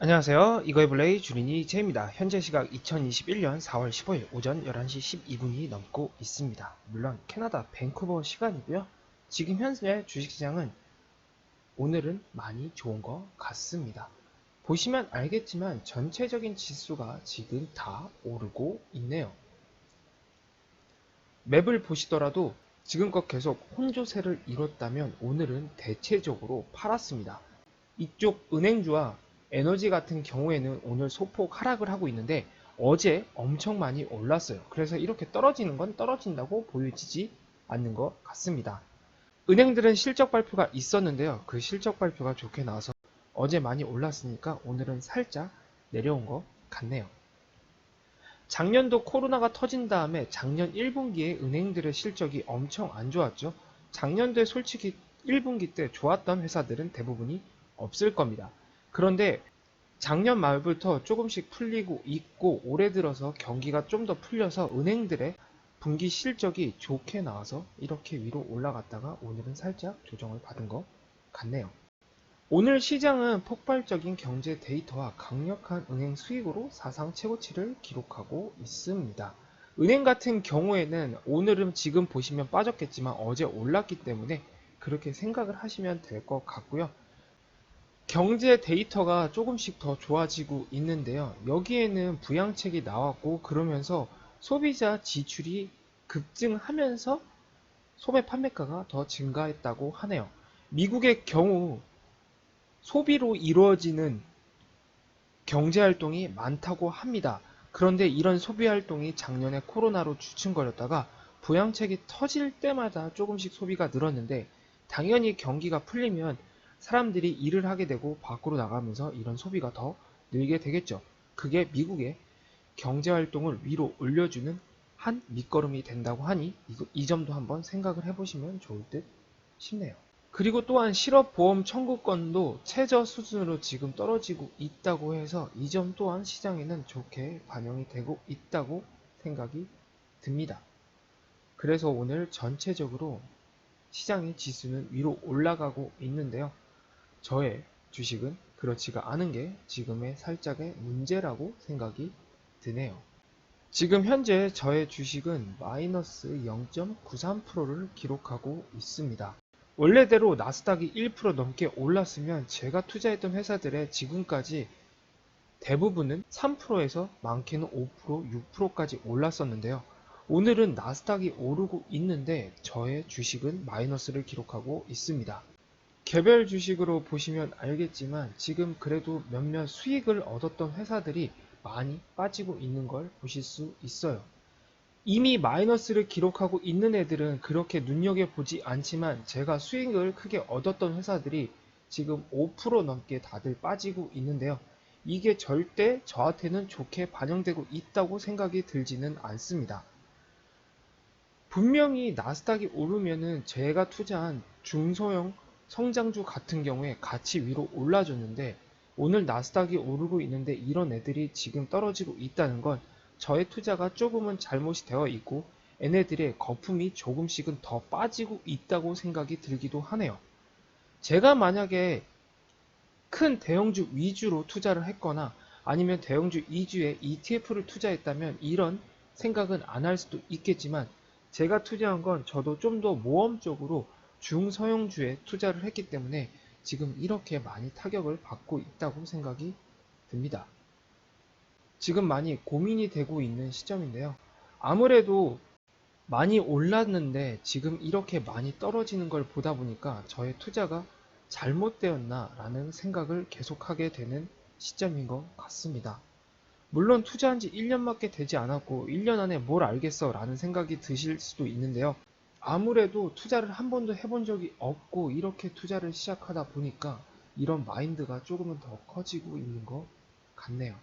안녕하세요. 이거의 블레이 주린이 제입니다. 현재 시각 2021년 4월 15일 오전 11시 12분이 넘고 있습니다. 물론 캐나다 밴쿠버 시간이고요. 지금 현재 주식시장은 오늘은 많이 좋은 것 같습니다. 보시면 알겠지만 전체적인 지수가 지금 다 오르고 있네요. 맵을 보시더라도 지금껏 계속 혼조세를 이뤘다면 오늘은 대체적으로 팔았습니다. 이쪽 은행주와 에너지 같은 경우에는 오늘 소폭 하락을 하고 있는데 어제 엄청 많이 올랐어요. 그래서 이렇게 떨어지는 건 떨어진다고 보여지지 않는 것 같습니다. 은행들은 실적 발표가 있었는데요. 그 실적 발표가 좋게 나와서 어제 많이 올랐으니까 오늘은 살짝 내려온 것 같네요. 작년도 코로나가 터진 다음에 작년 1분기에 은행들의 실적이 엄청 안 좋았죠. 작년도에 솔직히 1분기 때 좋았던 회사들은 대부분이 없을 겁니다. 그런데 작년 말부터 조금씩 풀리고 있고 올해 들어서 경기가 좀 더 풀려서 은행들의 분기 실적이 좋게 나와서 이렇게 위로 올라갔다가 오늘은 살짝 조정을 받은 것 같네요. 오늘 시장은 폭발적인 경제 데이터와 강력한 은행 수익으로 사상 최고치를 기록하고 있습니다. 은행 같은 경우에는 오늘은 지금 보시면 빠졌겠지만 어제 올랐기 때문에 그렇게 생각을 하시면 될 것 같고요. 경제 데이터가 조금씩 더 좋아지고 있는데요. 여기에는 부양책이 나왔고 그러면서 소비자 지출이 급증하면서 소매 판매가가 더 증가했다고 하네요. 미국의 경우 소비로 이루어지는 경제 활동이 많다고 합니다. 그런데 이런 소비 활동이 작년에 코로나로 주춤거렸다가 부양책이 터질 때마다 조금씩 소비가 늘었는데 당연히 경기가 풀리면 사람들이 일을 하게 되고 밖으로 나가면서 이런 소비가 더 늘게 되겠죠. 그게 미국의 경제 활동을 위로 올려주는 한 밑거름이 된다고 하니 이, 이 점도 한번 생각을 해보시면 좋을 듯 싶네요. 그리고 또한 실업보험 청구권도 최저 수준으로 지금 떨어지고 있다고 해서 이 점 또한 시장에는 좋게 반영이 되고 있다고 생각이 듭니다. 그래서 오늘 전체적으로 시장의 지수는 위로 올라가고 있는데요. 저의 주식은 그렇지가 않은 게 지금의 살짝의 문제라고 생각이 드네요. 지금 현재 저의 주식은 마이너스 0.93%를 기록하고 있습니다. 원래대로 나스닥이 1% 넘게 올랐으면 제가 투자했던 회사들의 지금까지 대부분은 3%에서 많게는 5%, 6%까지 올랐었는데요. 오늘은 나스닥이 오르고 있는데 저의 주식은 마이너스를 기록하고 있습니다. 개별 주식으로 보시면 알겠지만 지금 그래도 몇몇 수익을 얻었던 회사들이 많이 빠지고 있는 걸 보실 수 있어요. 이미 마이너스를 기록하고 있는 애들은 그렇게 눈여겨보지 않지만 제가 수익을 크게 얻었던 회사들이 지금 5% 넘게 다들 빠지고 있는데요. 이게 절대 저한테는 좋게 반영되고 있다고 생각이 들지는 않습니다. 분명히 나스닥이 오르면은 제가 투자한 중소형 성장주 같은 경우에 같이 위로 올라줬는데 오늘 나스닥이 오르고 있는데 이런 애들이 지금 떨어지고 있다는 건 저의 투자가 조금은 잘못이 되어 있고 얘네들의 거품이 조금씩은 더 빠지고 있다고 생각이 들기도 하네요. 제가 만약에 큰 대형주 위주로 투자를 했거나 아니면 대형주 위주의 ETF를 투자했다면 이런 생각은 안 할 수도 있겠지만 제가 투자한 건 저도 좀 더 모험적으로 중서형주에 투자를 했기 때문에 지금 이렇게 많이 타격을 받고 있다고 생각이 듭니다. 지금 많이 고민이 되고 있는 시점인데요. 아무래도 많이 올랐는데 지금 이렇게 많이 떨어지는 걸 보다 보니까 저의 투자가 잘못되었나 라는 생각을 계속하게 되는 시점인 것 같습니다. 물론 투자한 지 1년밖에 되지 않았고 1년 안에 뭘 알겠어 라는 생각이 드실 수도 있는데요. 아무래도 투자를 한 번도 해본 적이 없고 이렇게 투자를 시작하다 보니까 이런 마인드가 조금은 더 커지고 있는 것 같네요.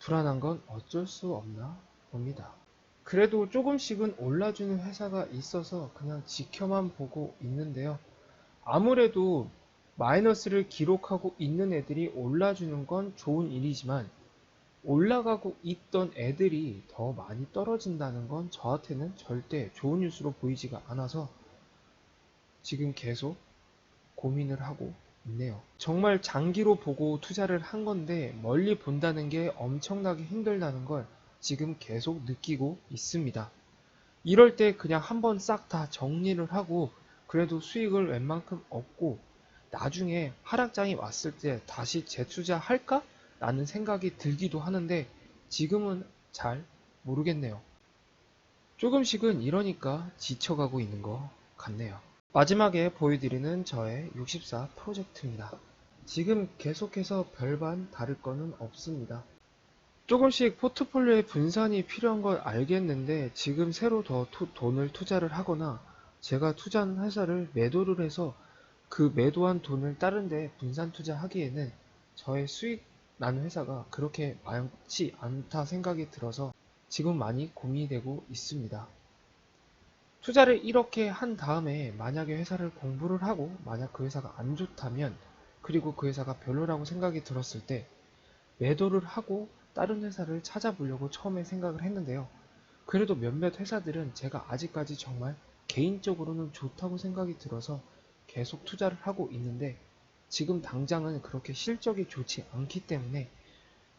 불안한 건 어쩔 수 없나 봅니다. 그래도 조금씩은 올라주는 회사가 있어서 그냥 지켜만 보고 있는데요. 아무래도 마이너스를 기록하고 있는 애들이 올라주는 건 좋은 일이지만 올라가고 있던 애들이 더 많이 떨어진다는 건 저한테는 절대 좋은 뉴스로 보이지가 않아서 지금 계속 고민을 하고 있네요. 정말 장기로 보고 투자를 한 건데 멀리 본다는 게 엄청나게 힘들다는 걸 지금 계속 느끼고 있습니다. 이럴 때 그냥 한번 싹 다 정리를 하고 그래도 수익을 웬만큼 얻고 나중에 하락장이 왔을 때 다시 재투자 할까? 라는 생각이 들기도 하는데 지금은 잘 모르겠네요. 조금씩은 이러니까 지쳐가고 있는 것 같네요. 마지막에 보여드리는 저의 64 프로젝트입니다. 지금 계속해서 별반 다를 거는 없습니다. 조금씩 포트폴리오에 분산이 필요한 걸 알겠는데 지금 새로 더 투- 돈을 투자를 하거나 제가 투자한 회사를 매도를 해서 그 매도한 돈을 다른 데 분산 투자하기에는 저의 수익 나는 회사가 그렇게 많지 않다 생각이 들어서 지금 많이 고민이 되고 있습니다. 투자를 이렇게 한 다음에 만약에 회사를 공부를 하고 만약 그 회사가 안 좋다면 그리고 그 회사가 별로라고 생각이 들었을 때 매도를 하고 다른 회사를 찾아보려고 처음에 생각을 했는데요. 그래도 몇몇 회사들은 제가 아직까지 정말 개인적으로는 좋다고 생각이 들어서 계속 투자를 하고 있는데 지금 당장은 그렇게 실적이 좋지 않기 때문에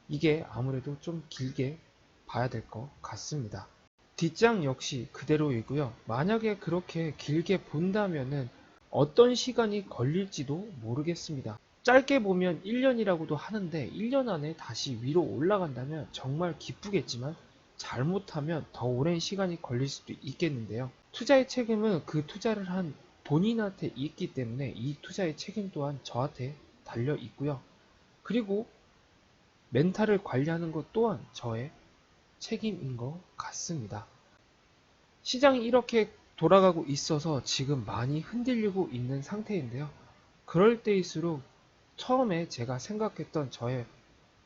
이게 아무래도 좀 길게 봐야 될 것 같습니다. 뒷장 역시 그대로이고요. 만약에 그렇게 길게 본다면은 어떤 시간이 걸릴지도 모르겠습니다. 짧게 보면 1년이라고도 하는데 1년 안에 다시 위로 올라간다면 정말 기쁘겠지만 잘못하면 더 오랜 시간이 걸릴 수도 있겠는데요. 투자의 책임은 그 투자를 한 본인한테 있기 때문에 이 투자의 책임 또한 저한테 달려 있고요. 그리고 멘탈을 관리하는 것 또한 저의 책임인 것 같습니다. 시장이 이렇게 돌아가고 있어서 지금 많이 흔들리고 있는 상태인데요. 그럴 때일수록 처음에 제가 생각했던 저의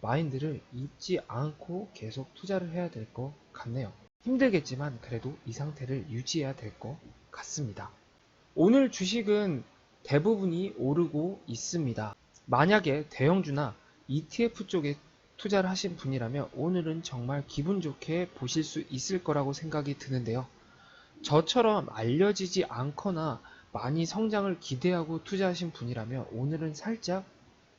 마인드를 잊지 않고 계속 투자를 해야 될 것 같네요. 힘들겠지만 그래도 이 상태를 유지해야 될 것 같습니다. 오늘 주식은 대부분이 오르고 있습니다. 만약에 대형주나 ETF 쪽에 투자를 하신 분이라면 오늘은 정말 기분 좋게 보실 수 있을 거라고 생각이 드는데요. 저처럼 알려지지 않거나 많이 성장을 기대하고 투자하신 분이라면 오늘은 살짝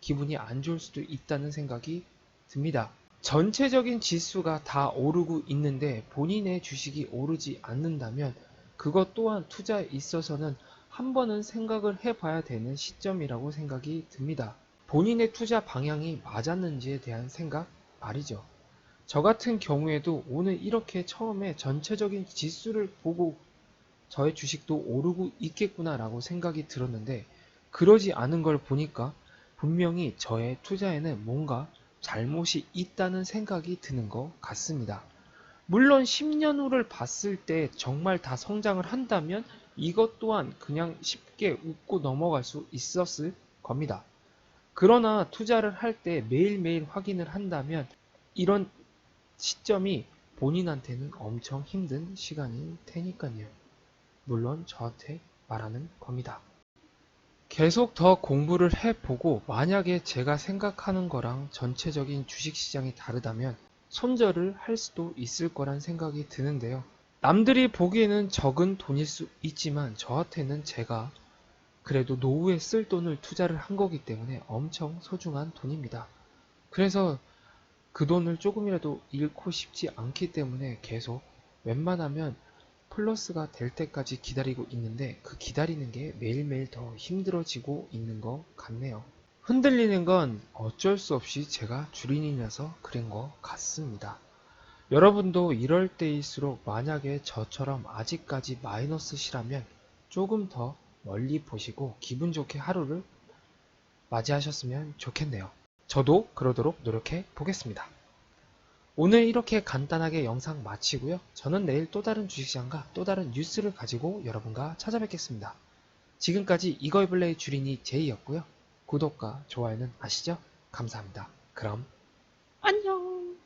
기분이 안 좋을 수도 있다는 생각이 듭니다. 전체적인 지수가 다 오르고 있는데 본인의 주식이 오르지 않는다면 그것 또한 투자에 있어서는 한 번은 생각을 해봐야 되는 시점이라고 생각이 듭니다. 본인의 투자 방향이 맞았는지에 대한 생각 말이죠. 저 같은 경우에도 오늘 이렇게 처음에 전체적인 지수를 보고 저의 주식도 오르고 있겠구나라고 생각이 들었는데 그러지 않은 걸 보니까 분명히 저의 투자에는 뭔가 잘못이 있다는 생각이 드는 것 같습니다. 물론 10년 후를 봤을 때 정말 다 성장을 한다면 이것 또한 그냥 쉽게 웃고 넘어갈 수 있었을 겁니다. 그러나 투자를 할 때 매일매일 확인을 한다면 이런 시점이 본인한테는 엄청 힘든 시간일 테니까요. 물론 저한테 말하는 겁니다. 계속 더 공부를 해보고 만약에 제가 생각하는 거랑 전체적인 주식시장이 다르다면 손절을 할 수도 있을 거란 생각이 드는데요. 남들이 보기에는 적은 돈일 수 있지만 저한테는 제가 그래도 노후에 쓸 돈을 투자를 한 거기 때문에 엄청 소중한 돈입니다. 그래서 그 돈을 조금이라도 잃고 싶지 않기 때문에 계속 웬만하면 플러스가 될 때까지 기다리고 있는데 그 기다리는 게 매일매일 더 힘들어지고 있는 것 같네요. 흔들리는 건 어쩔 수 없이 제가 주린이라서 그런 것 같습니다. 여러분도 이럴 때일수록 만약에 저처럼 아직까지 마이너스시라면 조금 더 멀리 보시고 기분 좋게 하루를 맞이하셨으면 좋겠네요. 저도 그러도록 노력해 보겠습니다. 오늘 이렇게 간단하게 영상 마치고요. 저는 내일 또 다른 주식시장과 또 다른 뉴스를 가지고 여러분과 찾아뵙겠습니다. 지금까지 이거이블레이 주린이 제이였고요. 구독과 좋아요는 아시죠? 감사합니다. 그럼 안녕!